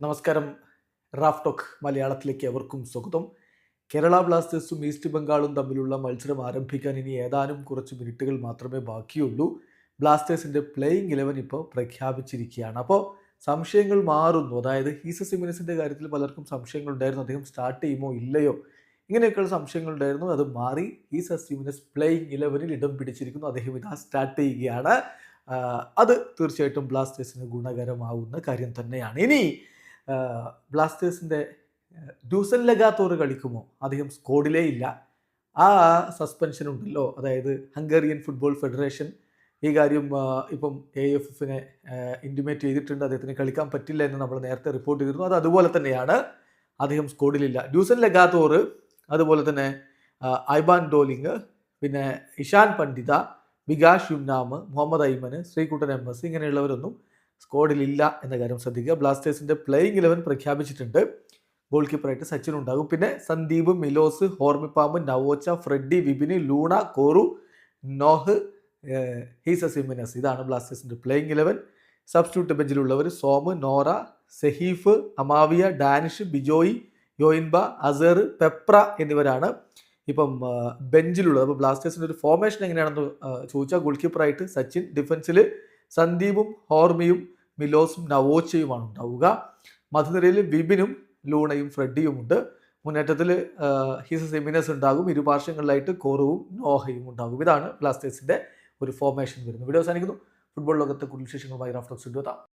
നമസ്കാരം. Raf talk മലയാളത്തിലേക്ക് എവർക്കും സ്വാഗതം. കേരള ബ്ലാസ്റ്റേഴ്സും ഈസ്റ്റ് ബംഗാളും തമ്മിലുള്ള മത്സരം ആരംഭിക്കാൻ ഇനി ഏതാനും കുറച്ച് മിനിറ്റുകൾ മാത്രമേ ബാക്കിയുള്ളൂ. ബ്ലാസ്റ്റേഴ്സിന്റെ പ്ലേയിങ് ഇലവൻ ഇപ്പോൾ പ്രഖ്യാപിച്ചിരിക്കുകയാണ്. അപ്പോൾ സംശയങ്ങൾ മാറുന്നു. അതായത് ഹീസ സിമിനസിന്റെ കാര്യത്തിൽ പലർക്കും സംശയങ്ങൾ ഉണ്ടായിരുന്നു. അദ്ദേഹം സ്റ്റാർട്ട് ചെയ്യുമോ ഇല്ലയോ? ഇങ്ങനെയൊക്കെയുള്ള സംശയങ്ങൾ ഉണ്ടായിരുന്നു. അത് മാറി ഹീസ സിമിനസ് പ്ലേയിങ് ഇലവനിൽ ഇടം പിടിച്ചിരിക്കുന്നു. അദ്ദേഹം ഇതാ സ്റ്റാർട്ട് ചെയ്യുകയാണ്. അത് തീർച്ചയായിട്ടും ബ്ലാസ്റ്റേഴ്സിന് ഗുണകരമാവുന്ന കാര്യം തന്നെയാണ്. ഇനി ബ്ലാസ്റ്റേഴ്സിന്റെ ഡ്യൂസൻ ലഗാത്തോറ് കളിക്കുമോ? അദ്ദേഹം സ്കോഡിലേ ഇല്ല. ആ സസ്പെൻഷൻ ഉണ്ടല്ലോ. അതായത് ഹംഗേറിയൻ ഫുട്ബോൾ ഫെഡറേഷൻ ഈ കാര്യം ഇപ്പം എ എഫ് എഫിനെ ഇന്റിമേറ്റ് ചെയ്തിട്ടുണ്ട്. അദ്ദേഹത്തിന് കളിക്കാൻ പറ്റില്ല എന്ന് നമ്മൾ നേരത്തെ റിപ്പോർട്ട് ചെയ്തിരുന്നു. അത് അതുപോലെ തന്നെയാണ്. അദ്ദേഹം സ്കോഡിലില്ല. ഡ്യൂസൻ ലഗാത്തോറ് അതുപോലെ തന്നെ ഐബാൻ ഡോലിങ് പിന്നെ ഇഷാൻ പണ്ഡിത വികാഷ് യുംനാമ് മുഹമ്മദ് ഐമന് ശ്രീകുട്ടൻ എം എസ് ഇങ്ങനെയുള്ളവരൊന്നും സ്ക്വാഡിലില്ല എന്ന കാര്യം ശ്രദ്ധിക്കുക. ബ്ലാസ്റ്റേഴ്സിന്റെ പ്ലേയിങ് ഇലവൻ പ്രഖ്യാപിച്ചിട്ടുണ്ട്. ഗോൾ കീപ്പറായിട്ട് സച്ചിൻ ഉണ്ടാകും. പിന്നെ Sandeep Milos Hormipam Naocha Freddy Vibin Luna Korou Noah Jesus Jimenez ഇതാണ് ബ്ലാസ്റ്റേഴ്സിന്റെ പ്ലേയിങ് ഇലവൻ സബ്സ്റ്റിറ്റ്യൂട്ട് ബെഞ്ചിലുള്ളവർ സോമ് നോറ സെഹീഫ് അമാവിയ ഡാനിഷ് ബിജോയി യോയിൻബ അസർ പെപ്ര എന്നിവരാണ് ഇപ്പം ബെഞ്ചിലുള്ളത് അപ്പോൾ ബ്ലാസ്റ്റേഴ്സിന്റെ ഒരു ഫോർമേഷൻ എങ്ങനെയാണെന്ന് ചോദിച്ചാൽ ഗോൾ കീപ്പറായിട്ട് സച്ചിൻ ഡിഫൻസിൽ സന്ദീപും ഹോർമിയും മിലോസും നവോച്ചയുമാണ് ഉണ്ടാവുക. മധുനിരയിൽ വിപിനും ലൂണയും ഫ്രെഡിയും ഉണ്ട് മുന്നേറ്റത്തിൽ ഹിസ് സെമിനസ് ഉണ്ടാകും. ഇരുപാർശ്വങ്ങളിലായിട്ട് കോറുവും നോഹയും ഉണ്ടാകും. ഇതാണ് ബ്ലാസ്റ്റേഴ്സിന്റെ ഒരു ഫോർമേഷൻ വരുന്നത്. വീഡിയോ അവസാനിക്കുന്നു. ഫുട്ബോൾ ലോകത്തെ കൂടുതൽ വിശേഷങ്ങളുമായി റാഫ്റ്റോക്സ് എത്താം